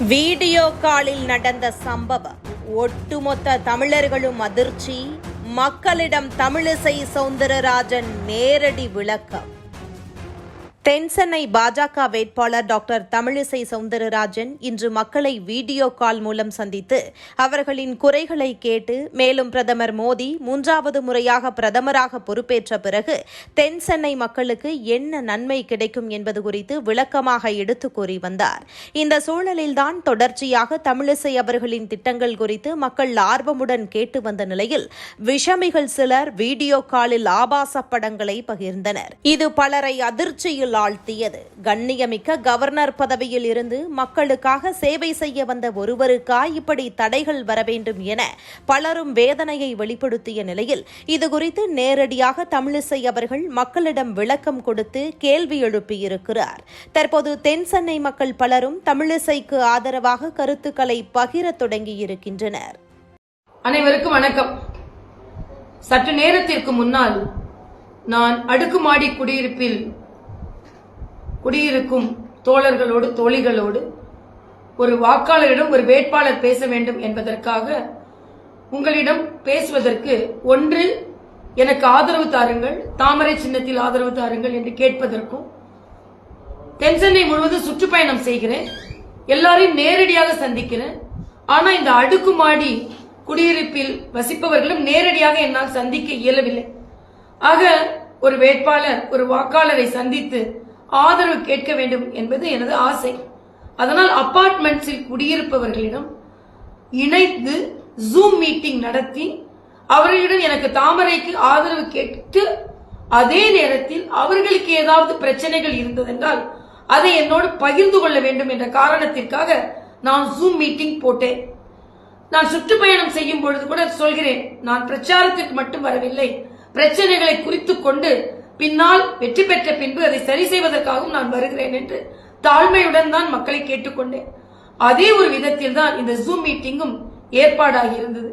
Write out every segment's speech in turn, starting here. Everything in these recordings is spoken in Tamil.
வீடியோ காலில் நடந்த சம்பவம். ஒட்டுமொத்த தமிழர்களும் அதிர்ச்சி. மக்களிடம் தமிழிசை சவுந்தரராஜன் நேரடி விளக்கம். தென்சென்னை பாஜக வேட்பாளர் டாக்டர் தமிழிசை சவுந்தரராஜன் இன்று மக்களை வீடியோ கால் மூலம் சந்தித்து அவர்களின் குறைகளை கேட்டு மேலும் பிரதமர் மோடி மூன்றாவது முறையாக பிரதமராக பொறுப்பேற்ற பிறகு தென்சென்னை மக்களுக்கு என்ன நன்மை கிடைக்கும் என்பது குறித்து விளக்கமாக எடுத்து கூறி வந்தார். இந்த சூழலில்தான் தொடர்ச்சியாக தமிழிசை அவர்களின் திட்டங்கள் குறித்து மக்கள் ஆர்வமுடன் கேட்டு வந்த நிலையில் விஷமிகள் சிலர் வீடியோ காலில் ஆபாச படங்களை பகிர்ந்தனர். இது பலரை அதிர்ச்சியில் ஆழ்த்தியது கண்ணியமிக்க கவர்னர் பதவியில் இருந்து மக்களுக்காக சேவை செய்ய வந்த ஒருவருக்கா இப்படி தடைகள் வர வேண்டும் என பலரும் வேதனையை வெளிப்படுத்திய நிலையில் இதுகுறித்து நேரடியாக தமிழிசை அவர்கள் மக்களிடம் விளக்கம் கொடுத்து கேள்வி எழுப்பியிருக்கிறார். தற்போது தென் சென்னை மக்கள் பலரும் தமிழிசைக்கு ஆதரவாக கருத்துக்களை பகிர தொடங்கியிருக்கின்றனர். அனைவருக்கும் வணக்கம். சற்று நேரத்திற்கு முன்னால் நான் அடுக்குமாடி குடியிருப்பில் குடியிருக்கும் தோழர்களோடு தோழிகளோடு ஒரு வாக்காளரிடம் ஒரு வேட்பாளர் பேச வேண்டும் என்பதற்காக உங்களிடம் பேசுவதற்கு ஒன்று எனக்கு ஆதரவு தாருங்கள் தாமரை சின்னத்தில் ஆதரவு தாருங்கள் என்று கேட்பதற்கும் தென்சென்னை முழுவதும் சுற்றுப்பயணம் செய்கிறேன் எல்லாரையும் நேரடியாக சந்திக்கிறேன் ஆனா இந்த அடுக்குமாடி குடியிருப்பில் வசிப்பவர்களும் நேரடியாக என்னால் சந்திக்க இயலவில்லை. ஆக ஒரு வேட்பாளர் ஒரு வாக்காளரை சந்தித்து ஆதரவு கேட்க வேண்டும் என்பது எனது ஆசை. அதனால் அப்பார்ட்மெண்ட்ஸில் குடியிருப்பவர்களிடம் இணைந்து ஜூம் மீட்டிங் நடத்தி அவர்களிடம் எனக்கு தாமரைக்கு ஆதரவு கேட்டு அதே நேரத்தில் அவர்களுக்கு ஏதாவது பிரச்சனைகள் இருந்ததென்றால் அதை என்னோடு பகிர்ந்து கொள்ள வேண்டும் என்ற காரணத்திற்காக நான் ஜூம் மீட்டிங் போட்டேன். நான் சுற்றுப்பயணம் செய்யும் பொழுது கூட சொல்கிறேன் நான் பிரச்சாரத்திற்கு மட்டும் வரவில்லை. பிரச்சனைகளை குறித்து கொண்டு பின்னால் வெற்றி பெற்ற பின்பு அதை சரி செய்வதற்காகவும் நான் வருகிறேன் என்று தாழ்மையுடன் தான் மக்களை கேட்டுக்கொண்டேன். அதே ஒரு விதத்தில் தான் இந்த ஜூம் மீட்டிங்கும் ஏற்பாடாகி இருந்தது.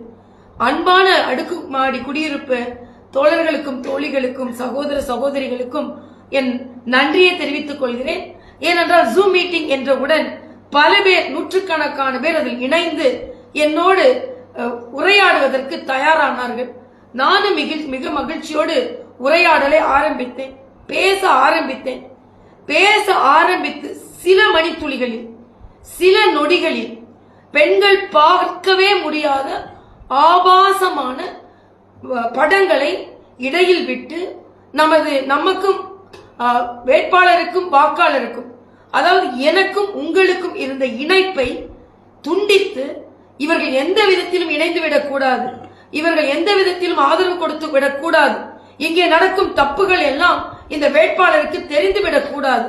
அன்பான அடுக்குமாடி குடியிருப்பு தோழர்களுக்கும் தோழிகளுக்கும் சகோதர சகோதரிகளுக்கும் என் நன்றியை தெரிவித்துக் கொள்கிறேன். ஏனென்றால் ஜூம் மீட்டிங் என்றவுடன் பல பேர் நூற்றுக்கணக்கான பேர் அதில் இணைந்து என்னோடு உரையாடுவதற்கு தயாரானார்கள். நானும் மிக மிக மகிழ்ச்சியோடு உரையாடலை ஆரம்பித்தேன். பேச ஆரம்பித்தேன். பேச ஆரம்பித்து சில மணித்துளிகளில் சில நொடிகளில் பெண்கள் பார்க்கவே முடியாத ஆபாசமான வ- படங்களை இடையில் விட்டு நமது நமக்கும் வேட்பாளருக்கும் வாக்காளருக்கும் அதாவது எனக்கும் உங்களுக்கும் இருந்த இணைப்பை துண்டித்து இவர்கள் எந்த விதத்திலும் இணைந்து விடக்கூடாது இவர்கள் எந்த விதத்திலும் ஆதரவு கொடுத்து விடக்கூடாது. இங்கே நடக்கும் தப்புகள் எல்லாம் இந்த வேட்பாளருக்கு தெரிந்து விடக்கூடாது.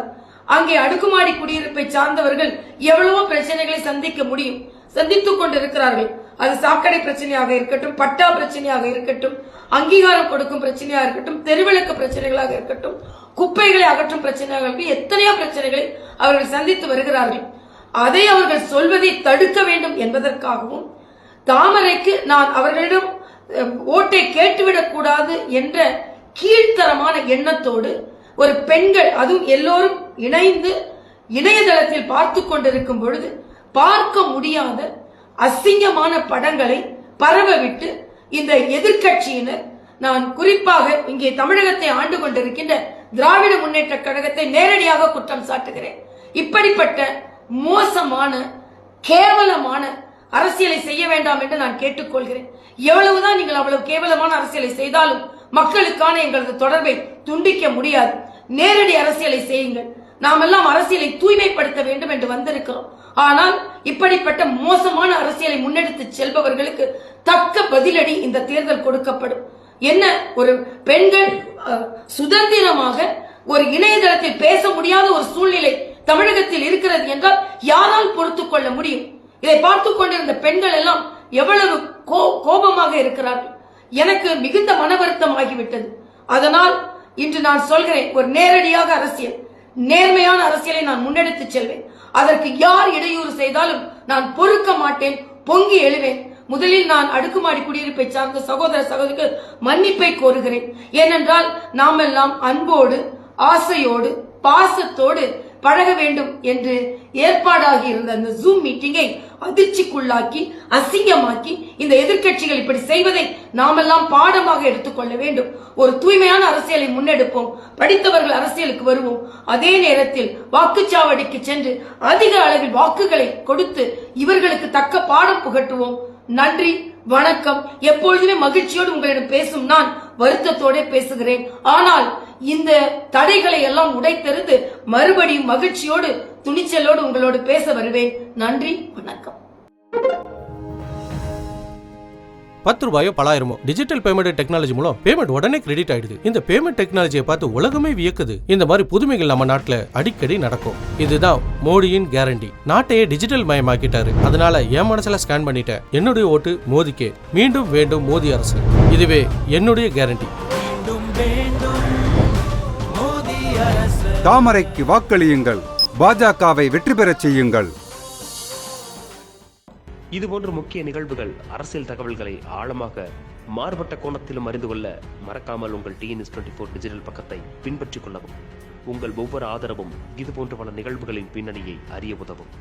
அங்கே அடுக்குமாடி குடியிருப்பை சார்ந்தவர்கள் எவ்வளவோ பிரச்சனைகளை சந்திக்க முடியும். சந்தித்துக் கொண்டிருக்கிறார்கள். அது சாக்கடை பிரச்சனையாக இருக்கட்டும் பட்டா பிரச்சனையாக இருக்கட்டும் அங்கீகாரம் கொடுக்கும் பிரச்சனையாக இருக்கட்டும் தெருவிளக்கு பிரச்சனைகளாக இருக்கட்டும் குப்பைகளை அகற்றும் பிரச்சனையாக இருக்கட்டும் எத்தனையோ பிரச்சனைகளை அவர்கள் சந்தித்து வருகிறார்கள். அதை அவர்கள் சொல்வதை தடுக்க வேண்டும் என்பதற்காகவும் தாமரைக்கு நான் அவர்களிடம் ஓட்டை கேட்டுவிடக் கூடாது என்ற கீழ்த்தரமான எண்ணத்தோடு ஒரு பெண்கள் அதுவும் எல்லோரும் இணைந்து இணையதளத்தில் பார்த்து கொண்டிருக்கும் பொழுது பார்க்க முடியாத அசிங்கமான படங்களை பரவ விட்டு இந்த எதிர்க்கட்சியினர் நான் குறிப்பாக இங்கே தமிழகத்தை ஆண்டு கொண்டிருக்கின்ற திராவிட முன்னேற்ற கழகத்தை நேரடியாக குற்றம் சாட்டுகிறேன். இப்படிப்பட்ட மோசமான கேவலமான அரசியலை செய்ய வேண்டாம் என்று நான் கேட்டுக்கொள்கிறேன். எவ்வளவுதான் நீங்கள் அவ்வளவு கேவலமான அரசியலை செய்தாலும் மக்களுக்கான எங்களது தொடர்பை துண்டிக்க முடியாது. நேரடி அரசியலை செய்யுங்கள். நாம் எல்லாம் அரசியலை தூய்மைப்படுத்த வேண்டும் என்று வந்திருக்கிறோம். ஆனால் இப்படிப்பட்ட மோசமான அரசியலை முன்னெடுத்து செல்பவர்களுக்கு தக்க பதிலடி இந்த தேர்தல் கொடுக்கப்படும். என்ன? ஒரு பெண்கள் சுதந்திரமாக ஒரு இணையதளத்தில் பேச முடியாத ஒரு சூழ்நிலை தமிழகத்தில் இருக்கிறது என்றால் யாரால் பொறுத்துக்கொள்ள இதை பார்த்து கொண்டிருந்த பெண்கள் எல்லாம் எவ்வளவு கோ- கோபமாக இருக்கிறார்கள். எனக்கு மிகுந்த மன வருத்தம் ஆகிவிட்டது. அதனால் இன்று நான் சொல்கிறேன் ஒரு நேரடியாக அரசியல். நேர்மையான அரசியலை நான் முன்னெடுத்து செல்வேன். அதற்கு யார் இடையூறு செய்தாலும் நான் பொறுக்க மாட்டேன் பொங்கி எழுவேன். முதலில் நான் அடுக்குமாடி குடியிருப்பை சார்ந்த சகோதர சகோதரிக்கு மன்னிப்பை கோருகிறேன். ஏனென்றால் நாமெல்லாம் அன்போடு ஆசையோடு பாசத்தோடு பழக வேண்டும் என்று ஏற்பாடாகி இருந்த அந்த ஜூம் மீட்டிங்கை அதிர்ச்சிக்குள்ளாக்கி அசிங்கமாக்கி இந்த எதிர்க்கட்சிகள் இப்படி செய்வதை நாமெல்லாம் பாடமாக எடுத்துக்கொள்ள வேண்டும். ஒரு தூய்மையான அரசியலை முன்னெடுப்போம். படித்தவர்கள் அரசியலுக்கு வருவோம். அதே நேரத்தில் வாக்குச்சாவடிக்கு சென்று அதிக அளவில் வாக்குகளை கொடுத்து இவர்களுக்கு தக்க பாடம் புகட்டுவோம். நன்றி வணக்கம். எப்பொழுதுமே மகிழ்ச்சியோடு உங்களிடம் பேசும் நான் வருத்தத்தோட பேசுகிறேன். ஆனால் இந்த தடைகளை எல்லாம் உடைத்தெறிந்து மறுபடியும் மகிழ்ச்சியோடு துணிச்சலோடு உங்களோடு பேச வருவேன். நன்றி வணக்கம். பத்து ரூபாயோ பலாயிரமோ டிஜிட்டல் பேமெண்ட் டெக்னாலஜி மூலம் பேமெண்ட் உடனே கிரெடிட் ஆயிடுது. இந்த பேமெண்ட் டெக்னாலஜியை பார்த்து உலகமே வியக்குது. இந்த மாதிரி புதுமைகள் நம்ம நாட்டுல அடிக்கடி நடக்கும். இதுதான் மோடியின் கேரண்டி நாட்டையே டிஜிட்டல் மயமாக்கிட்டாரு. அதனால என் மனசுல ஸ்கேன் பண்ணிட்டேன். என்னுடைய ஓட்டு மோதிக்கே. மீண்டும் வேண்டும் மோடி அரசு. இதுவே என்னுடைய கேரண்டி தாமரைக்கு வாக்களியுங்கள். பாஜகவை வெற்றி பெறச் செய்யுங்கள். இதுபோன்ற முக்கிய நிகழ்வுகள் அரசியல் தகவல்களை ஆழமாக மாறுபட்ட கோணத்திலும் அறிந்து கொள்ள மறக்காமல் உங்கள் டிஎன்எஸ் டுவெண்ட்டி ஃபோர் டிஜிட்டல் பக்கத்தை பின்பற்றிக் கொள்ளவும். உங்கள் ஒவ்வொரு ஆதரவும் இதுபோன்ற பல நிகழ்வுகளின் பின்னணியை அறிய உதவும்.